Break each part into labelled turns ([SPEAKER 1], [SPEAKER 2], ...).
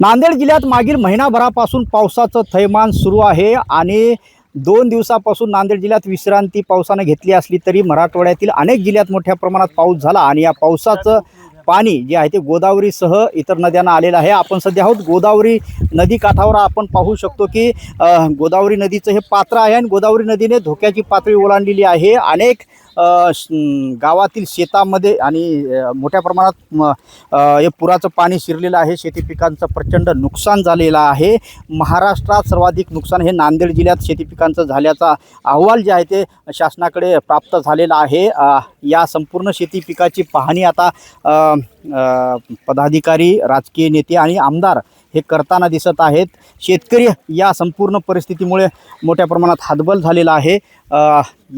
[SPEAKER 1] नांदेड जिल्ह्यात मागील महिनाभरापासून पावसाचं थैमान सुरू आहे आणि दोन दिवसापासून नांदेड जिल्ह्यात विश्रांती पावसानं घेतली असली तरी मराठवाड्यातील अनेक जिल्ह्यात मोठ्या प्रमाणात पाऊस झाला आणि या पावसाचं पाणी जे आहे ते गोदावरीसह इतर नद्यांना आलेलं आहे. आपण सध्या आहोत गोदावरी नदी काठावर. आपण पाहू शकतो की गोदावरी नदीचं हे पात्र आहे आणि गोदावरी नदीने धोक्याची पातळी ओलांडलेली आहे. अनेक गावातील शेतामध्ये आणि मोठ्या प्रमाणात हे पुराचं पाणी शिरलेलं आहे. शेती पिकांचं प्रचंड नुकसान झालेलं आहे. महाराष्ट्रात सर्वाधिक नुकसान हे नांदेड जिल्ह्यात शेती पिकांचं झाल्याचा अहवाल जे आहे ते शासनाकडे प्राप्त झालेला आहे. या संपूर्ण शेती पिकाची पाहणी आता पदाधिकारी राजकीय नेते आणि आमदार हे करताना दिसत आहेत. शेतकरी या संपूर्ण परिस्थितीमुळे मोठ्या प्रमाणात हातबल झालेला आहे.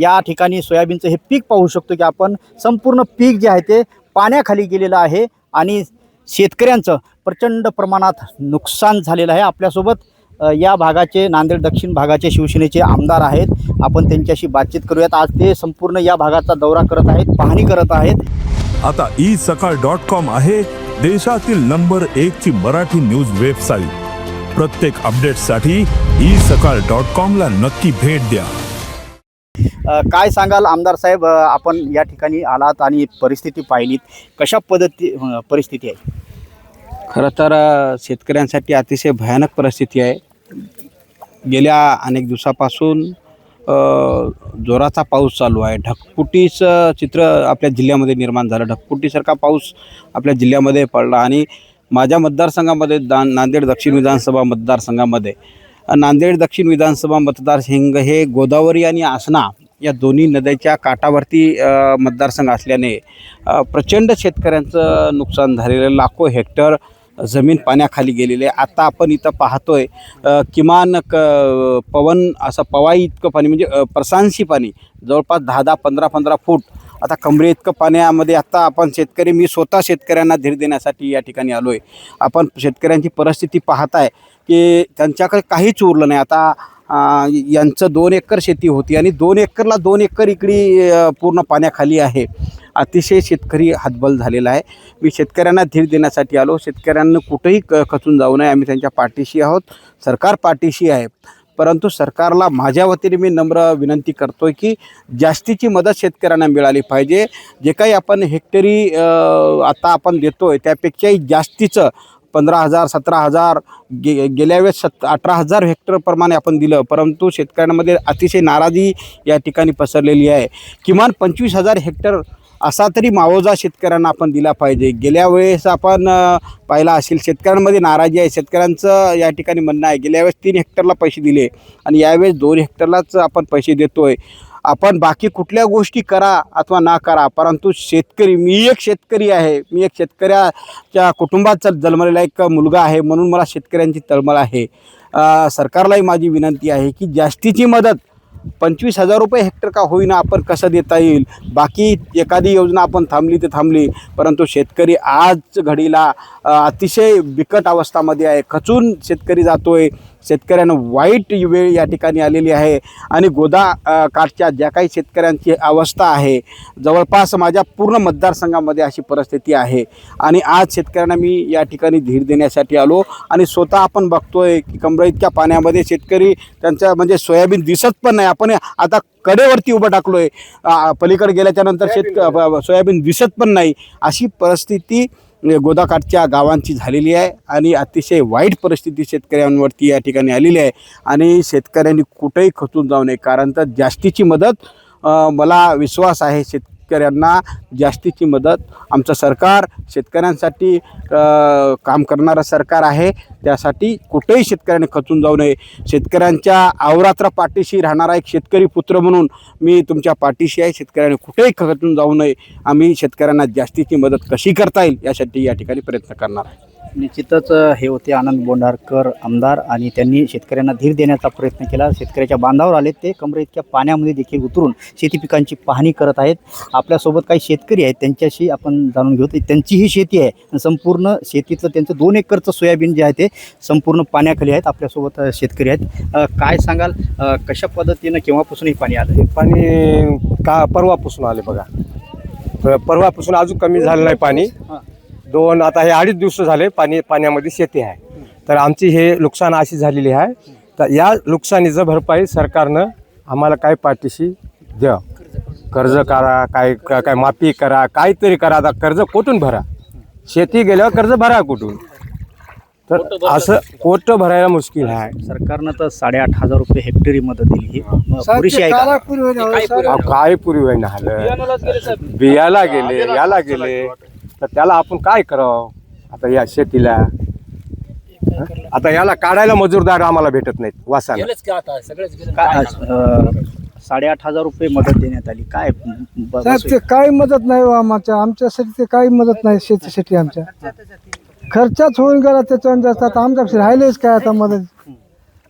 [SPEAKER 1] या ठिकाणी सोयाबीनचं हे पीक पाहू शकतो की आपण. संपूर्ण पीक जे आहे ते पाण्याखाली गेलेलं आहे आणि शेतकऱ्यांचं प्रचंड प्रमाणात नुकसान झालेलं आहे. आपल्यासोबत या भागाचे नांदेड दक्षिण भागाचे शिवसेनेचे आमदार आहेत. आपण त्यांच्याशी बातचीत करूयात. आज ते संपूर्ण या भागाचा दौरा करत आहेत पाहणी करत आहेत.
[SPEAKER 2] आता ई सकाळ डॉट कॉम आहे. देशातील नंबर एक ची मराठी न्यूज वेबसाईट. प्रत्येक अपडेटसाठी ई सकाळ डॉट कॉम ला नक्की भेट द्या.
[SPEAKER 1] काय सांगाल आमदार साहेब? आपण या ठिकाणी आलात आणि परिस्थिती पाहिलीत. कशा पद्धती परिस्थिती आहे?
[SPEAKER 3] खरं तर शेतकऱ्यांसाठी अतिशय भयानक परिस्थिती आहे. गेल्या अनेक दिवसापासून जोराचा पाऊस चालू आहे. ढकपुटीचं चित्र आपल्या जिल्ह्यामध्ये निर्माण झालं. ढकपुटीसारखा पाऊस आपल्या जिल्ह्यामध्ये पडला आणि माझ्या मतदारसंघामध्ये दा नांदेड दक्षिण विधानसभा मतदारसंघामध्ये. नांदेड दक्षिण विधानसभा मतदारसंघ हे गोदावरी आणि आसना या दोन्ही नद्याच्या काठावरती मतदारसंघ असल्याने प्रचंड शेतकऱ्यांचं नुकसान झालेलं लाखो हेक्टर जमीन पाण्याखाली गेलेली आहे. आता आपण इथं पाहतोय किमान क पवन असं पवाई इतकं पाणी म्हणजे प्रसांशी पाणी जवळपास दहा दहा पंधरा पंधरा फूट. आता कमरे इतकं पाण्यामध्ये आता आपण शेतकरी मी स्वतः शेतकऱ्यांना धीर देण्यासाठी या ठिकाणी आलो आहे आपण शेतकऱ्यांची परिस्थिती पाहताय की त्यांच्याकडे काहीच उरलं नाही. आता यांचं दोन एकर शेती होती आणि दोन एकरला दोन एकर इकडी पूर्ण पाण्याखाली आहे. अतिशय शेतकरी हातबल झालेला आहे. मी शेतकऱ्यांना धीर देण्यासाठी आलो. शेतकऱ्यांना कुठेही क खचून जाऊ नये. आम्ही त्यांच्या पाठीशी आहोत. सरकार पाठीशी आहे. परंतु सरकारला माझ्या वतीने मी नम्र विनंती करतो आहे की जास्तीची मदत शेतकऱ्यांना मिळाली पाहिजे. जे काही आपण हेक्टरी आता आपण देतो आहे त्यापेक्षाही जास्तीचं पंधरा हजार सतरा हजार गे गेल्या वेळेस सत अठरा हजार हेक्टरप्रमाणे आपण दिलं. परंतु शेतकऱ्यांमध्ये अतिशय नाराजी या ठिकाणी पसरलेली आहे. किमान पंचवीस हजार हेक्टर असा तरी मावजा शेतकऱ्यांना आपण दिला पाहिजे. गेल्या वेळेस आपण पाहिला असेल शेतकऱ्यांमध्ये नाराजी आहे. शेतकऱ्यांचं या ठिकाणी म्हणणं आहे गेल्या वेळेस तीन हेक्टरला पैसे दिले आणि यावेळेस दोन हेक्टरलाच आपण पैसे देतो आहे आपण बाकी कुठल्या गोष्टी करा अथवा ना करा परंतु शेतकरी मी एक शेतकरी आहे. मी एक शेतकऱ्याच्या कुटुंबात जन्मलेला एक मुलगा आहे म्हणून मला शेतकऱ्यांची तळमळ आहे. सरकारलाही माझी विनंती आहे की जास्तीची मदत पंचवीस हजार रुपये हेक्टर का होईना आपण कसं देता येईल? बाकी एखादी योजना आपण थांबली तर थांबली. परंतु शेतकरी आज घडीला अतिशय बिकट अवस्थामध्ये आहे. खचून शेतकरी जातो आहे शेतकऱ्यांना वाईट वेळ या ठिकाणी आलेली आहे. आणि गोदा काठच्या ज्या काही शेतकऱ्यांची अवस्था आहे जवळपास माझ्या पूर्ण मतदारसंघामध्ये अशी परिस्थिती आहे. आणि आज शेतकऱ्यांना मी या ठिकाणी धीर देण्यासाठी आलो आणि स्वतः आपण बघतोय की कमरा इतक्या पाण्यामध्ये शेतकरी त्यांच्या म्हणजे सोयाबीन दिसत पण नाही. आपण आता कडेवरती उभं टाकलोय. आ, पलीकडे गेल्याच्यानंतर शेतक सोयाबीन दिसत पण नाही. अशी परिस्थिती गोदाकाठच्या गावांची झालेली आहे आणि अतिशय वाईट परिस्थिती शेतकऱ्यांवरती या ठिकाणी आलेली आहे. आणि शेतकऱ्यांनी कुठेही खचून जाऊ नये कारण तर जास्तीची मदत मला विश्वास आहे शेतकऱ्यांना जास्तीची मदत. आमचं सरकार शेतकऱ्यांसाठी काम करणारं सरकार आहे. त्यासाठी कुठेही शेतकऱ्यांनी खचून जाऊ नये. शेतकऱ्यांच्या अवरात्र पाठीशी राहणारा एक शेतकरी पुत्र म्हणून मी तुमच्या पाठीशी आहे. शेतकऱ्यांनी कुठेही खचून जाऊ नये. आम्ही शेतकऱ्यांना जास्तीची मदत कशी करता येईल यासाठी या ठिकाणी प्रयत्न करणार आहे.
[SPEAKER 1] निश्चितच हे होते आनंद बोंडारकर आमदार आणि त्यांनी शेतकऱ्यांना धीर देण्याचा प्रयत्न केला. शेतकऱ्याच्या बांधावर आले ते. कमरे इतक्या पाण्यामध्ये देखील उतरून शेती पिकांची पाहणी करत आहेत. आपल्यासोबत काही शेतकरी आहेत. त्यांच्याशी आपण जाणून घेऊ. त्यांची ही शेती आहे. संपूर्ण शेतीतलं त्यांचं दोन एकरचं सोयाबीन जे आहे ते संपूर्ण पाण्याखाली आहेत. आपल्यासोबत शेतकरी आहेत. काय सांगाल? कशा पद्धतीनं केव्हापासून हे पाणी आलं?
[SPEAKER 4] हे पाणी का परवापासून आले बघा. परवापासून अजून कमी झालं नाही पाणी. दोन आता हे अडीच दिवस झाले पाणी पाण्यामध्ये शेती आहे. तर आमची हे नुकसान अशी झालेली आहे. तर या नुकसानीचं भरपाई सरकारनं आम्हाला काय पाठीशी द्या. कर्ज करा काय का- काय माफी करा काहीतरी करा. आता कर्ज कुठून भरा? शेती गेल्यावर कर्ज भरा कुठून? तर असं कोट भरायला मुश्किल आहे.
[SPEAKER 1] सरकारनं तर साडेआठ हजार रुपये हेक्टरी मदत दिली. ही पुरेशी आहे का?
[SPEAKER 4] अहो, काय पूर्वी होईना झालं? बियाला गेले याला गेले. तर त्याला आपण काय करावं? आता या शेतीला. हं? आता याला काढायला मजूरदार आम्हाला भेटत नाहीत वासाला.
[SPEAKER 1] काय अं, साडेआठ हजार रुपये मदत देण्यात आली. काय ब-
[SPEAKER 5] साहेब
[SPEAKER 1] बसू-
[SPEAKER 5] ते काही मदत नाही हो आमच्या आमच्यासाठी ते काही मदत नाही शेतीसाठी आमच्या. खर्चाच होऊन गेला त्याच्यावर जास्त आता आमच्यापेक्षा राहिलेच काय आता मदत?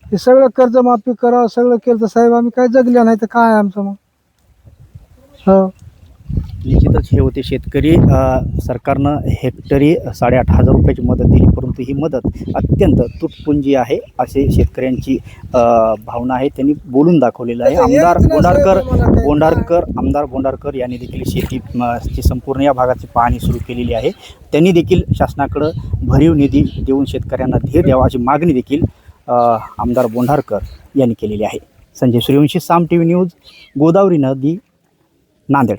[SPEAKER 5] हे सगळं कर्जमाफी करावं सगळं केलं तर साहेब आम्ही काय जगल्या नाही तर काय आमचं मग? हो.
[SPEAKER 1] निश्चितच हे होते शेतकरी. सरकारनं हेक्टरी साडेआठ हजार रुपयाची मदत दिली परंतु ही मदत अत्यंत तुटपुंजी आहे असे शेतकऱ्यांची भावना आहे. त्यांनी बोलून दाखवलेलं आहे. आमदार बोंडारकर. बोंडारकर आमदार बोंडारकर यांनी देखील शेती संपूर्ण या भागाची पाहणी सुरू केलेली आहे. त्यांनी देखील शासनाकडं भरीव निधी देऊन शेतकऱ्यांना धीर द्यावा अशी मागणी देखील आमदार बोंडारकर यांनी केलेली आहे. Sanjay Suryavanshi Saam T V news Godavari नदी नांदेड.